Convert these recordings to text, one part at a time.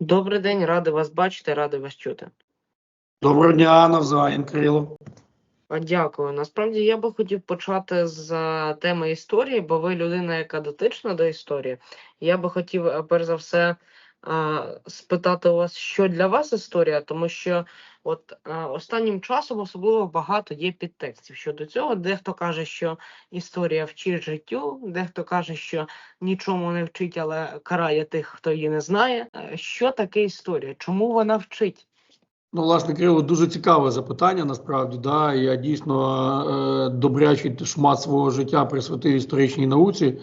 Добрий день, радий вас бачити, радий вас чути. Доброго дня, навзаєм, Кирило. Дякую. Насправді я би хотів почати з е, теми історії, бо ви людина, яка дотична до історії. Я би хотів, е, перш за все, е, спитати у вас, що для вас історія, тому що от е, останнім часом особливо багато є підтекстів щодо цього. Дехто каже, що історія вчить життю, дехто каже, що нічому не вчить, але карає тих, хто її не знає. Е, Що таке історія? Чому вона вчить? Ну, власне, Кирило, дуже цікаве запитання, насправді. Да. Я дійсно е, добрячий шмат свого життя присвятив історичній науці.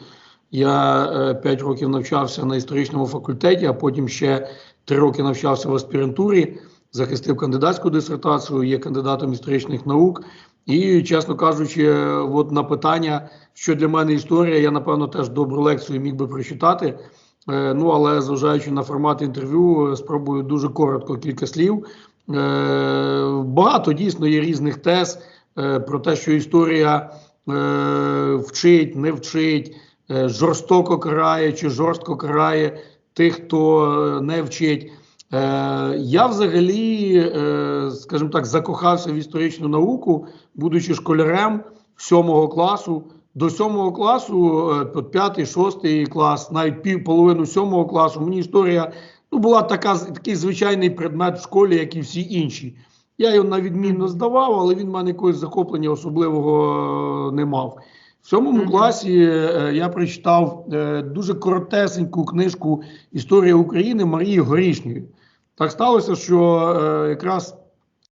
Я е, 5 років навчався на історичному факультеті, а потім ще 3 роки навчався в аспірантурі, захистив кандидатську дисертацію, є кандидатом історичних наук. І, чесно кажучи, от на питання, що для мене історія, я напевно теж добру лекцію міг би прочитати. Е, Ну, але зважаючи на формат інтерв'ю, спробую дуже коротко кілька слів. Е, Багато дійсно є різних тез е, про те, що історія вчить, не вчить, жорстоко карає чи жорстко карає тих, хто не вчить. Е, Я взагалі, е, скажімо так, закохався в історичну науку, будучи школярем сьомого класу. До сьомого класу, е, от п'ятий, шостий клас, навіть пів половину сьомого класу, мені історія ну, була така, такий звичайний предмет в школі, як і всі інші. Я його на відмінно здавав, але він в мене якогось захоплення особливого е, не мав. В сьомому класі е, я прочитав е, дуже коротесеньку книжку Історія України Марії Горішньої. Так сталося, що е, якраз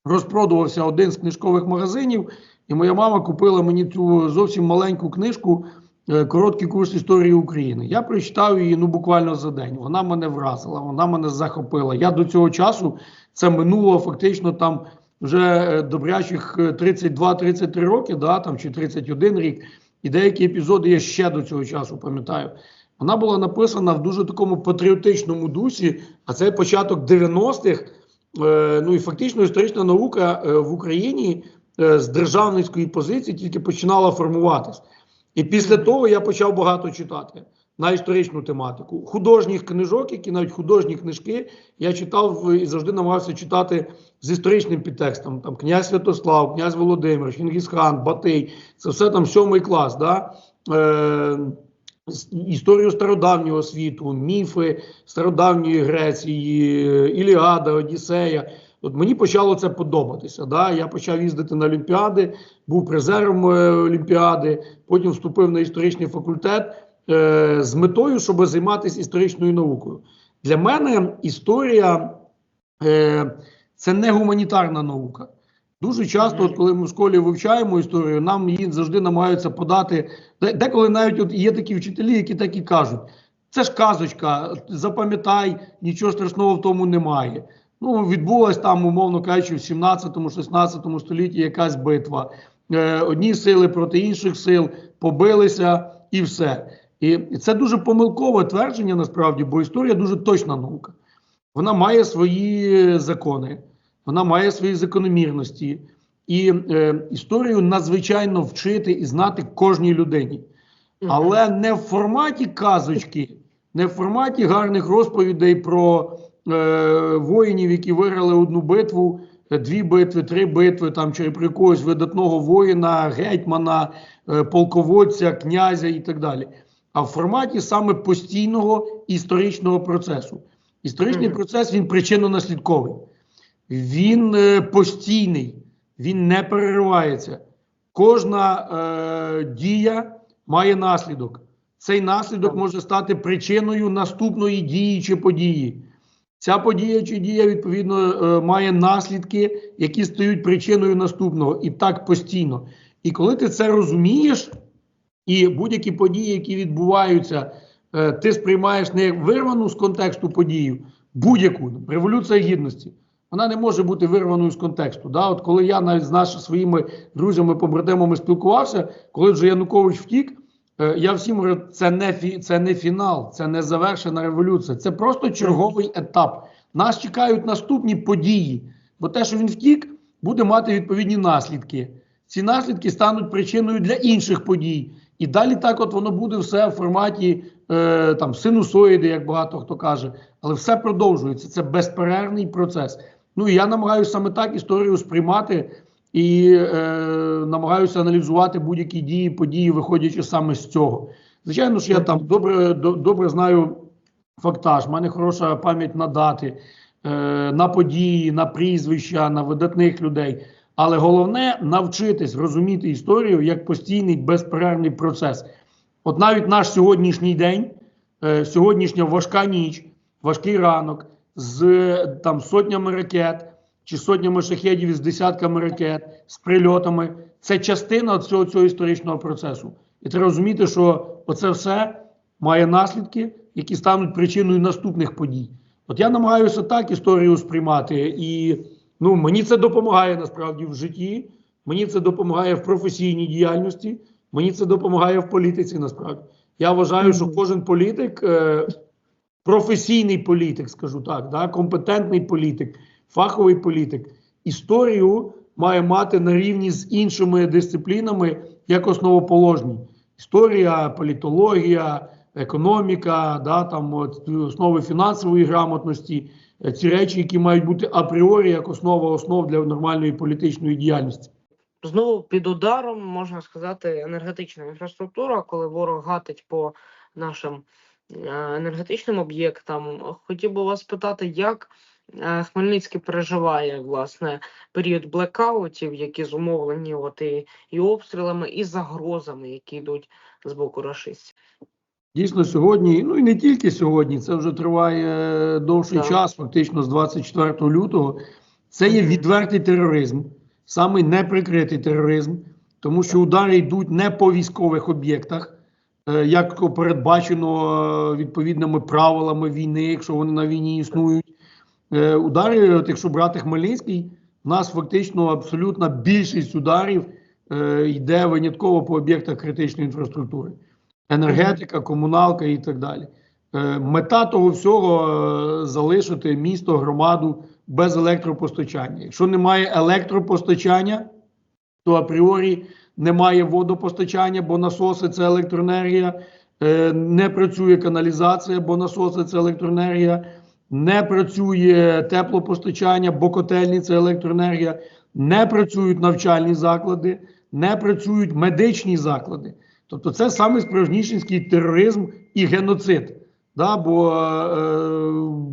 розпродувався один з книжкових магазинів, і моя мама купила мені цю зовсім маленьку книжку е, Короткий курс історії України. Я прочитав її ну буквально за день. Вона мене вразила, вона мене захопила. Я до цього часу це минуло фактично там вже е, добрячих е, 32-33 роки, да, там чи 31 рік. І деякі епізоди я ще до цього часу пам'ятаю. Вона була написана в дуже такому патріотичному дусі, а це початок 90-х. Е, ну і фактично історична наука е, в Україні е, з державницької позиції тільки починала формуватись. І після того я почав багато читати на історичну тематику. Художніх книжок, які навіть художні книжки, я читав і завжди намагався читати з історичним підтекстом. Там князь Святослав, князь Володимир, Чингісхан, Батий. Це все там сьомий клас. Да? Е, історію стародавнього світу, міфи стародавньої Греції, Іліада, Одіссея. От мені почало це подобатися. Да? Я почав їздити на Олімпіади, був призером е, Олімпіади, потім вступив на історичний факультет е, з метою, щоб займатися історичною наукою. Для мене історія е, це не гуманітарна наука. Дуже часто, от коли ми в школі вивчаємо історію, нам її завжди намагаються подати. Деколи навіть от є такі вчителі, які так і кажуть: це ж казочка, запам'ятай, нічого страшного в тому немає. Ну, відбулась там, умовно кажучи, в 17-16 столітті якась битва. Е, одні сили проти інших сил побилися і все. І і це дуже помилкове твердження насправді, бо історія дуже точна наука. Вона має свої закони, вона має свої закономірності. І е, історію надзвичайно вчити і знати кожній людині. Але не в форматі казочки, не в форматі гарних розповідей про е, воїнів, які виграли одну битву, дві битви, три битви, там, чи про якогось видатного воїна, гетьмана, е, полководця, князя і так далі. А в форматі саме постійного історичного процесу. Історичний Мгм. процес він причинно-наслідковий. Він е, постійний, він не переривається. Кожна е, дія має наслідок. Цей наслідок може стати причиною наступної дії чи події. Ця подія чи дія, відповідно, е, має наслідки, які стають причиною наступного. І так постійно. І коли ти це розумієш, і будь-які події, які відбуваються, е, ти сприймаєш не вирвану з контексту подію, будь-яку революція гідності. Вона не може бути вирваною з контексту. Да? От коли я навіть з нашими своїми друзями, побратимами спілкувався, коли вже Янукович втік, е, я всім говорю, це не фі, це не фінал, це не завершена революція. Це просто черговий етап. Нас чекають наступні події, бо те, що він втік, буде мати відповідні наслідки. Ці наслідки стануть причиною для інших подій. І далі так от воно буде все в форматі е, там синусоїди, як багато хто каже, але все продовжується. Це безперервний процес. Ну і я намагаюся саме так історію сприймати і е, намагаюся аналізувати будь-які дії, події, виходячи саме з цього. Звичайно ж, я там добре, до- добре знаю фактаж, в мене хороша пам'ять на дати, е, на події, на прізвища, на видатних людей. Але головне навчитись розуміти історію як постійний безперервний процес. От навіть наш сьогоднішній день, е, сьогоднішня важка ніч, важкий ранок з там сотнями ракет чи сотнями шахедів з десятками ракет, з прильотами. Це частина цього, цього історичного процесу. І треба розуміти, що оце все має наслідки, які стануть причиною наступних подій. От я намагаюся так історію сприймати, і ну, мені це допомагає насправді в житті, мені це допомагає в професійній діяльності, мені це допомагає в політиці. Насправді я вважаю, що кожен політик, е, професійний політик, скажу так, да, компетентний політик, фаховий політик, історію має мати на рівні з іншими дисциплінами як основоположні. Історія, політологія, економіка, да, там от, основи фінансової грамотності, е, ці речі, які мають бути апріорі як основа основ для нормальної політичної діяльності. Знову під ударом можна сказати енергетична інфраструктура, коли ворог гатить по нашим енергетичним об'єктам. Хотів би вас питати, як е, Хмельницький переживає власне період блекаутів, які зумовлені от і, і обстрілами, і загрозами, які йдуть з боку рашистів. Дійсно, сьогодні, ну і не тільки сьогодні, це вже триває е, довший Так. час, фактично з 24 лютого. Це є відвертий тероризм, самий неприкритий тероризм, тому що удари йдуть не по військових об'єктах, е, як передбачено е, відповідними правилами війни, якщо вони на війні існують. Е, Удари, от якщо брати Хмельницький, у нас фактично абсолютна більшість ударів е, йде винятково по об'єктах критичної інфраструктури енергетика, комуналка і так далі. Е, Мета того всього е, залишити місто, громаду без електропостачання. Якщо немає електропостачання, то апріорі немає водопостачання, бо насоси це електроенергія, Е, не працює каналізація, бо насоси це електроенергія, не працює теплопостачання, бо котельні це електроенергія, не працюють навчальні заклади, не працюють медичні заклади. Тобто це саме справжнішинський тероризм і геноцид. Да, бо е,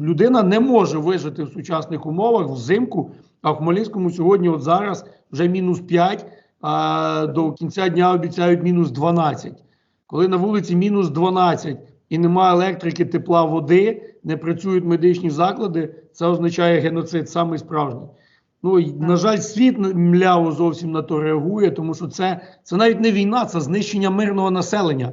людина не може вижити в сучасних умовах взимку, а в Хмельницькому сьогодні, от зараз, вже мінус 5, а до кінця дня обіцяють мінус 12. Коли на вулиці мінус 12 і немає електрики, тепла, води, не працюють медичні заклади, це означає геноцид самий справжній. Ну, на жаль, світ мляво зовсім на то реагує, тому що це, це навіть не війна, це знищення мирного населення.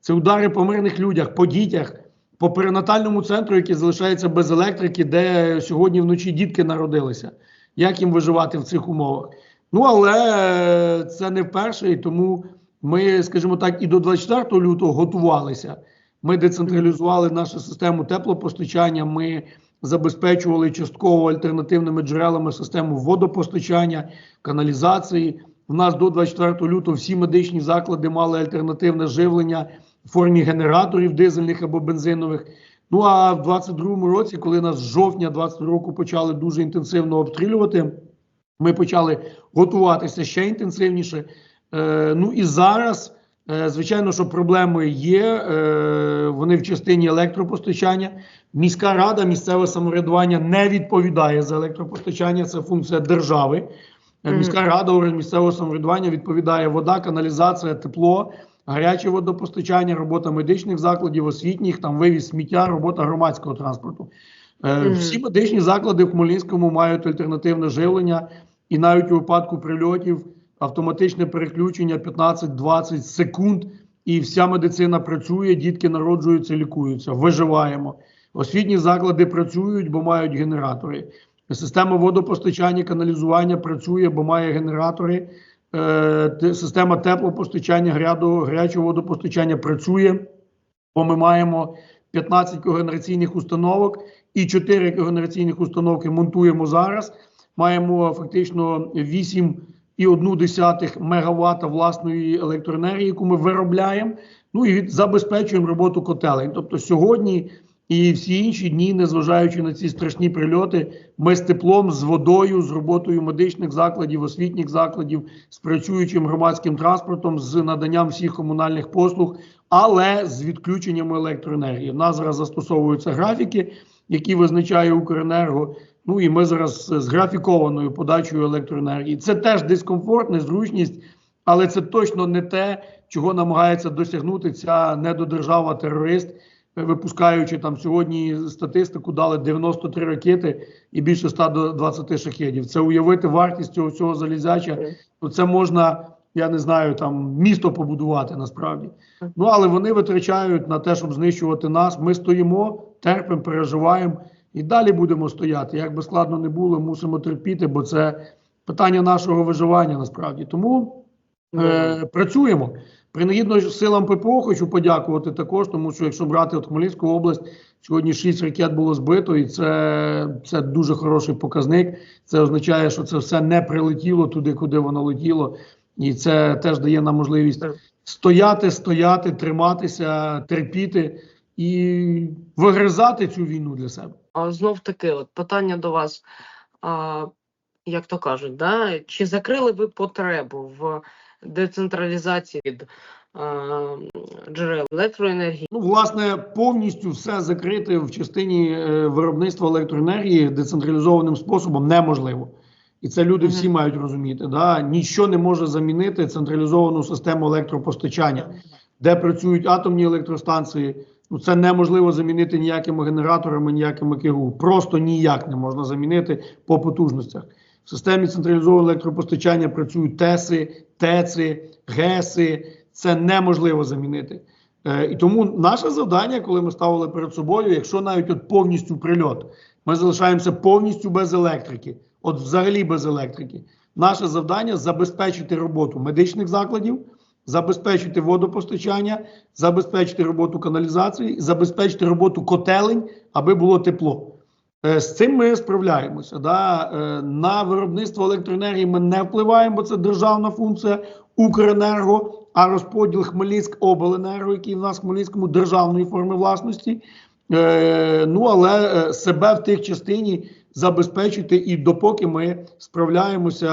Це удари по мирних людях, по дітях, по перинатальному центру, який залишається без електрики, де сьогодні вночі дітки народилися. Як їм виживати в цих умовах? Ну, але це не вперше, і тому ми, скажімо так, і до 24 лютого готувалися. Ми децентралізували нашу систему теплопостачання. Ми забезпечували частково альтернативними джерелами систему водопостачання, каналізації. У нас до 24 лютого всі медичні заклади мали альтернативне живлення в формі генераторів дизельних або бензинових. Ну а в 22-му році, коли нас з жовтня 22 року почали дуже інтенсивно обстрілювати, ми почали готуватися ще інтенсивніше. Е, ну і зараз, е, звичайно, що проблеми є. Е, вони в частині електропостачання. Міська рада, місцеве самоврядування не відповідає за електропостачання. Це функція держави. Е, Міська рада орган місцевого самоврядування відповідає вода, каналізація, тепло, гаряче водопостачання, робота медичних закладів, освітніх, там вивіз сміття, робота громадського транспорту. Е. Всі медичні заклади в Хмельницькому мають альтернативне живлення, і навіть у випадку прильотів автоматичне переключення 15-20 секунд, і вся медицина працює, дітки народжуються, лікуються. Виживаємо. Освітні заклади працюють, бо мають генератори. Система водопостачання, каналізування працює, бо має генератори. Е, система теплопостачання, гарячого водопостачання працює, бо ми маємо 15 когенераційних установок і 4 когенераційних установки монтуємо зараз. Маємо фактично 8 2,1 МВт власної електроенергії, яку ми виробляємо. Ну і забезпечуємо роботу котелень. Тобто сьогодні і всі інші дні, незважаючи на ці страшні прильоти, ми з теплом, з водою, з роботою медичних закладів, освітніх закладів, з працюючим громадським транспортом, з наданням всіх комунальних послуг, але з відключенням електроенергії. В нас зараз застосовуються графіки, які визначає Укренерго. Ну і ми зараз з графікованою подачею електроенергії. Це теж дискомфорт, незручність, але це точно не те, чого намагається досягнути ця недодержава-терорист, випускаючи там сьогодні статистику, дали 93 ракети і більше 120 шахедів. Це уявити вартість цього всього залізяча. Ну це можна, я не знаю, там місто побудувати насправді. Ну але вони витрачають на те, щоб знищувати нас. Ми стоїмо, терпимо, переживаємо і далі будемо стояти. Як би складно не було, мусимо терпіти, бо це питання нашого виживання насправді. Тому. Е, працюємо. Принагідно силам ППО хочу подякувати також, тому що якщо брати от Хмельницьку область, сьогодні 6 ракет було збито, і це, це дуже хороший показник. Це означає, що це все не прилетіло туди, куди воно летіло. І це теж дає нам можливість стояти, стояти, триматися, терпіти і вигризати цю війну для себе. А знов таки, от питання до вас. А, як то кажуть, да? чи закрили ви потребу в децентралізації від а, джерел електроенергії? Ну, власне, повністю все закрити в частині е, виробництва електроенергії децентралізованим способом неможливо. І це люди всі мають розуміти. Да? Ніщо не може замінити централізовану систему електропостачання, де працюють атомні електростанції. Ну, це неможливо замінити ніякими генераторами, ніякими КГУ. Просто ніяк не можна замінити по потужностях. В системі централізованого електропостачання працюють ТЕСи, ТЕЦи, ГЕСи. Це неможливо замінити. Е, і тому наше завдання, коли ми ставили перед собою, якщо навіть от повністю прильот, ми залишаємося повністю без електрики, от взагалі без електрики. Наше завдання забезпечити роботу медичних закладів, забезпечити водопостачання, забезпечити роботу каналізації, забезпечити роботу котелень, аби було тепло. Е, З цим ми справляємося. Да? Е, На виробництво електроенергії ми не впливаємо, бо це державна функція Укренерго, а розподіл Хмельницьк обленерго, який в нас в Хмельницькому державної форми власності. Е, Ну але себе в тих частині забезпечити, і допоки ми справляємося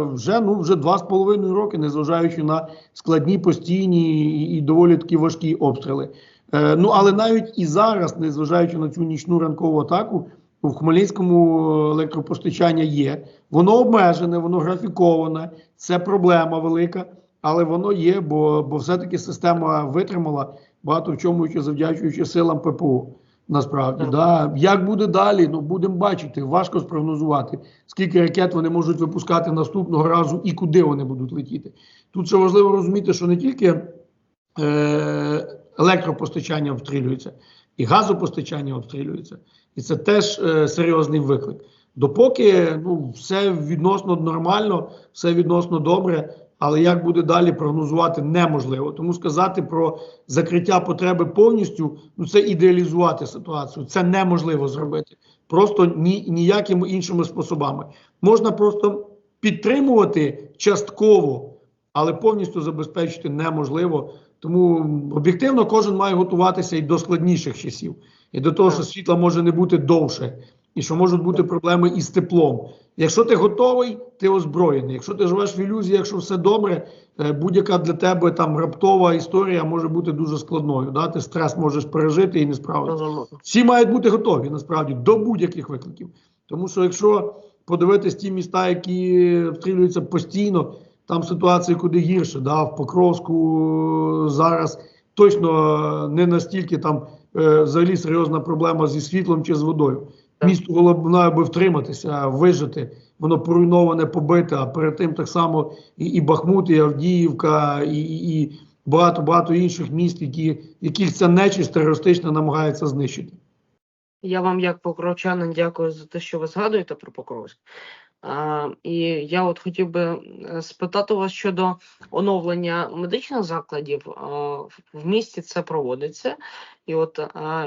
вже ну вже два з половиною роки, незважаючи на складні постійні і, доволі такі важкі обстріли. Е, Ну але навіть і зараз, незважаючи на цю нічну ранкову атаку, в Хмельницькому електропостачання є. Воно обмежене, воно графіковане. Це проблема велика, але воно є, бо, бо все-таки система витримала багато в чому, ще завдячуючи силам ППО. Насправді, да. як буде далі, ну будемо бачити. Важко спрогнозувати, скільки ракет вони можуть випускати наступного разу і куди вони будуть летіти. Тут ще важливо розуміти, що не тільки е, електропостачання обстрілюється, і газопостачання обстрілюється. І це теж е, серйозний виклик. Допоки ну, все відносно нормально, все відносно добре, але як буде далі прогнозувати неможливо. Тому сказати про закриття потреби повністю ну це ідеалізувати ситуацію. Це неможливо зробити. Просто ні, ніякими іншими способами. Можна просто підтримувати частково, але повністю забезпечити неможливо. Тому об'єктивно кожен має готуватися і до складніших часів, і до того, що світла може не бути довше, і що можуть бути проблеми із теплом. Якщо ти готовий, ти озброєний. Якщо ти живеш в ілюзії, якщо все добре, е, будь-яка для тебе там раптова історія може бути дуже складною. Да? Ти стрес можеш пережити і не справитися. Всі мають бути готові насправді до будь-яких викликів. Тому що якщо подивитись ті міста, які обстрілюються постійно, там ситуація куди гірше. Да? В Покровську зараз точно не настільки там е, взагалі серйозна проблема зі світлом чи з водою. Так. Місто головне, аби втриматися, вижити. Воно поруйноване, побите, а перед тим так само і, і Бахмут, і Авдіївка, і, багато багато інших міст, які, яких ця нечисть терористична намагається знищити. Я вам, як покровчанин, дякую за те, що ви згадуєте про Покровськ. І я от хотів би е, спитати вас щодо оновлення медичних закладів. В- в місті це проводиться, і от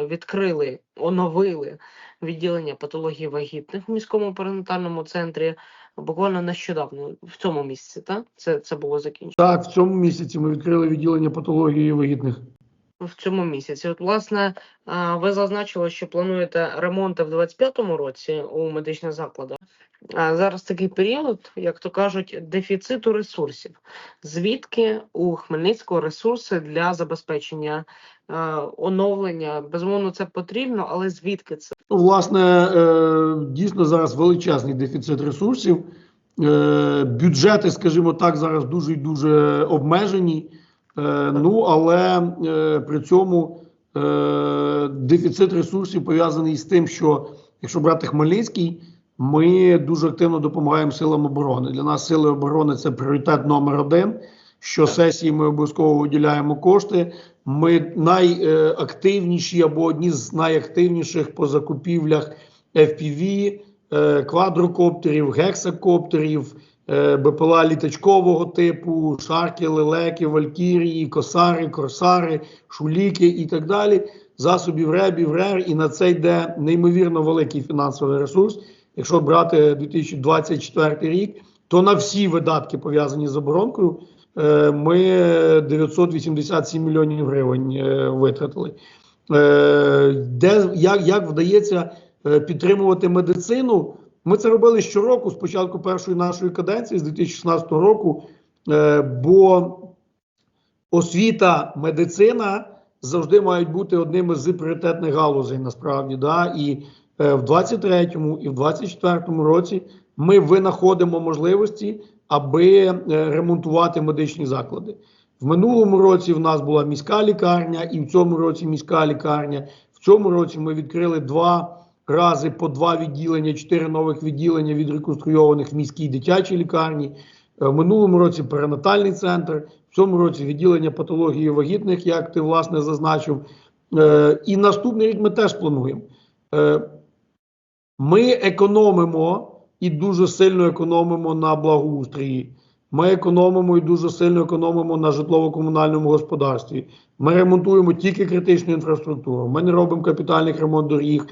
відкрили, оновили відділення патології вагітних в міському перинатальному центрі. буквально нещодавно, в цьому місці, так? Це, це було закінчено. Так, в цьому місяці ми відкрили відділення патології вагітних. В цьому місяці. От, власне, ви зазначили, що плануєте ремонти в 25-му році у медичних закладах. Зараз такий період, як то кажуть, дефіциту ресурсів. Звідки у Хмельницького ресурси для забезпечення е, оновлення? Безумовно, це потрібно, але звідки це? Ну, власне, е, дійсно зараз величезний дефіцит ресурсів. Е, Бюджети, скажімо так, зараз дуже і дуже обмежені. Ну, але при цьому дефіцит ресурсів пов'язаний з тим, що якщо брати Хмельницький, ми дуже активно допомагаємо силам оборони. Для нас сили оборони це пріоритет номер один. Що сесії ми обов'язково виділяємо кошти. Ми найактивніші або одні з найактивніших по закупівлях FPV, е, квадрокоптерів, гексакоптерів, е, БПЛА літачкового типу, шарки, лелеки, валькірії, косари, корсари, шуліки і так далі. Засобів ребів, РЕР, і на це йде неймовірно великий фінансовий ресурс. Якщо брати 2024 рік, то на всі видатки пов'язані з оборонкою. е, Ми 987 мільйонів гривень е, витратили. Е, Де як, як вдається підтримувати медицину? Ми це робили щороку з початку першої нашої каденції з 2016 року. Бо освіта, медицина завжди мають бути одними з пріоритетних галузей. Насправді, да і в 23-му і в 24-му році ми винаходимо можливості, аби е, ремонтувати медичні заклади. В минулому році в нас була міська лікарня, і в цьому році міська лікарня. В цьому році ми відкрили два рази по два відділення, чотири нових відділення відреконструйованих в міській дитячій лікарні. Е, В минулому році перинатальний центр, в цьому році відділення патології вагітних, як ти власне зазначив. Е, І наступний рік ми теж плануємо. Ми економимо і дуже сильно економимо на благоустрої. Ми економимо і дуже сильно економимо на житлово-комунальному господарстві. Ми ремонтуємо тільки критичну інфраструктуру. Ми не робимо капітальних ремонт доріг.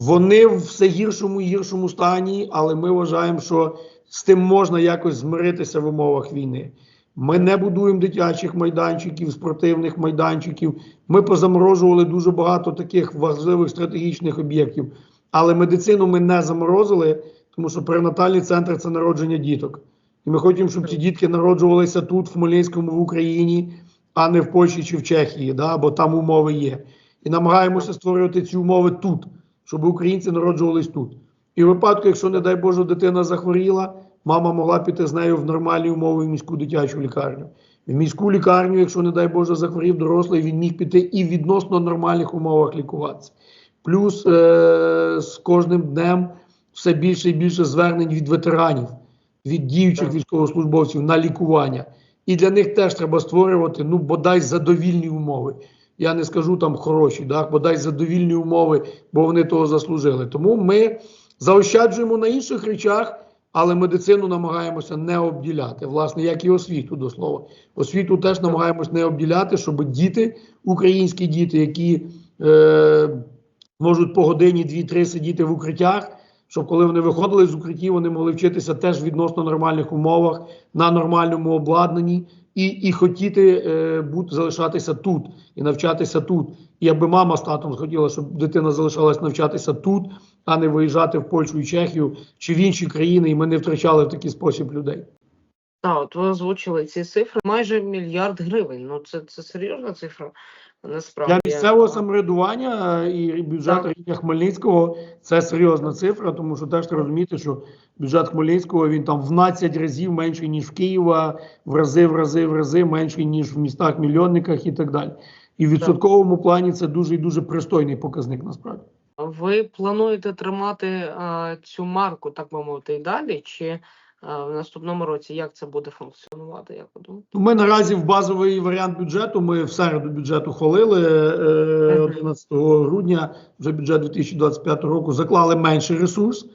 Вони в все гіршому і гіршому стані, але ми вважаємо, що з тим можна якось змиритися в умовах війни. Ми не будуємо дитячих майданчиків, спортивних майданчиків. Ми позаморожували дуже багато таких важливих стратегічних об'єктів. Але медицину ми не заморозили, тому що перинатальний центр це народження діток. І ми хочемо, щоб ці дітки народжувалися тут, в Хмельницькому, в Україні, а не в Польщі чи в Чехії, да, бо там умови є. І намагаємося створювати ці умови тут, щоб українці народжувались тут. І в випадку, якщо, не дай Боже, дитина захворіла, мама могла піти з нею в нормальні умови в міську дитячу лікарню. В міську лікарню, якщо, не дай Боже, захворів дорослий, він міг піти і в відносно нормальних умовах лікуватися. Плюс е- з кожним днем все більше і більше звернень від ветеранів, від діючих військовослужбовців на лікування. І для них теж треба створювати ну, бодай задовільні умови. Я не скажу там хороші, да, бодай задовільні умови, бо вони того заслужили. Тому ми заощаджуємо на інших речах, але медицину намагаємося не обділяти. Власне, як і освіту до слова. Освіту теж намагаємось не обділяти, щоб діти, українські діти, які е, можуть по годині, дві-три сидіти в укриттях. Щоб коли вони виходили з укриттів, вони могли вчитися теж відносно нормальних умовах, на нормальному обладнанні, і і хотіти е, бути залишатися тут і навчатися тут. І аби мама з татом хотіла, щоб дитина залишалась навчатися тут, а не виїжджати в Польщу і Чехію чи в інші країни, і ми не втрачали в такий спосіб людей. Так, от ви озвучили ці цифри. Майже мільярд гривень. Ну це, це серйозна цифра. Насправді Для місцевого самоврядування е, і бюджету Так. рівня Хмельницького це серйозна цифра, тому що теж розуміти, що бюджет Хмельницького він там в 12 разів менший, ніж в Києва, в рази, в рази, в рази менший, ніж в містах мільйонниках і так далі. І в відсотковому плані це дуже і дуже пристойний показник насправді. Ви плануєте тримати а, цю марку, так би мовити, і далі? Чи в наступному році як це буде функціонувати? Як ви думаєте? Ми наразі в базовий варіант бюджету. Ми в середу бюджету хвалили е, 11 грудня. Вже бюджет 2025 року заклали менший ресурс,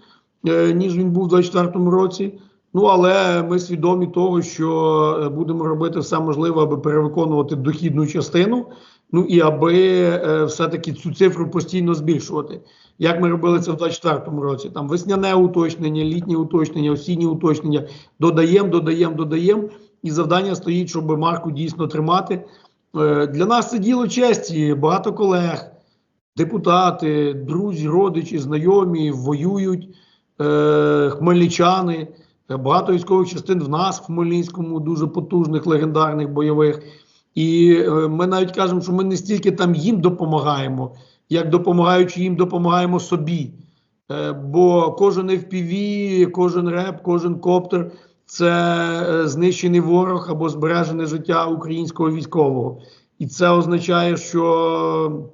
е, ніж він був у 2024 році. Ну але ми свідомі того, що е, будемо робити все можливе, аби перевиконувати дохідну частину Ну і аби е, все-таки цю цифру постійно збільшувати. Як ми робили це в 2024 році? Там весняне уточнення, літнє уточнення, осіннє уточнення. Додаємо, додаємо, додаємо. І завдання стоїть, щоб марку дійсно тримати. Е, Для нас це діло честі. Багато колег, депутати, друзі, родичі, знайомі воюють, е, хмельничани. Багато військових частин в нас в Хмельницькому, дуже потужних, легендарних бойових. І е, ми навіть кажемо, що ми не стільки там їм допомагаємо, як допомагаючи їм, допомагаємо собі. Е, Бо кожен FPV, кожен реп, кожен коптер це е, знищений ворог або збережене життя українського військового. І це означає, що,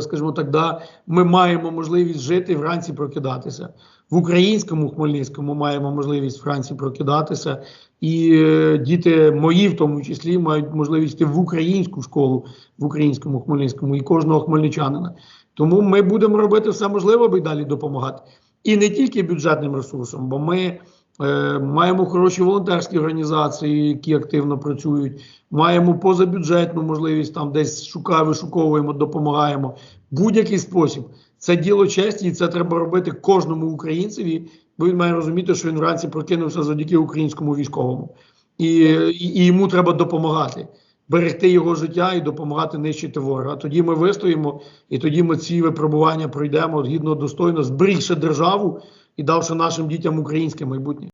скажімо так, да, ми маємо можливість жити вранці прокидатися. В українському Хмельницькому маємо можливість вранці прокидатися, і е, діти мої, в тому числі, мають можливість йти в українську школу в українському Хмельницькому і кожного хмельничанина. Тому ми будемо робити все можливе, аби далі допомагати. І не тільки бюджетним ресурсом, бо ми е, маємо хороші волонтерські організації, які активно працюють. Маємо позабюджетну можливість там десь шукаємо, вишуковуємо, допомагаємо. Будь-який спосіб. Це діло честі, і це треба робити кожному українцеві, бо він має розуміти, що він вранці прокинувся завдяки українському військовому. І, і, і йому треба допомагати, берегти його життя і допомагати нищити ворога. Тоді ми вистоїмо, і тоді ми ці випробування пройдемо гідно, достойно, зберігши державу і давши нашим дітям українське майбутнє.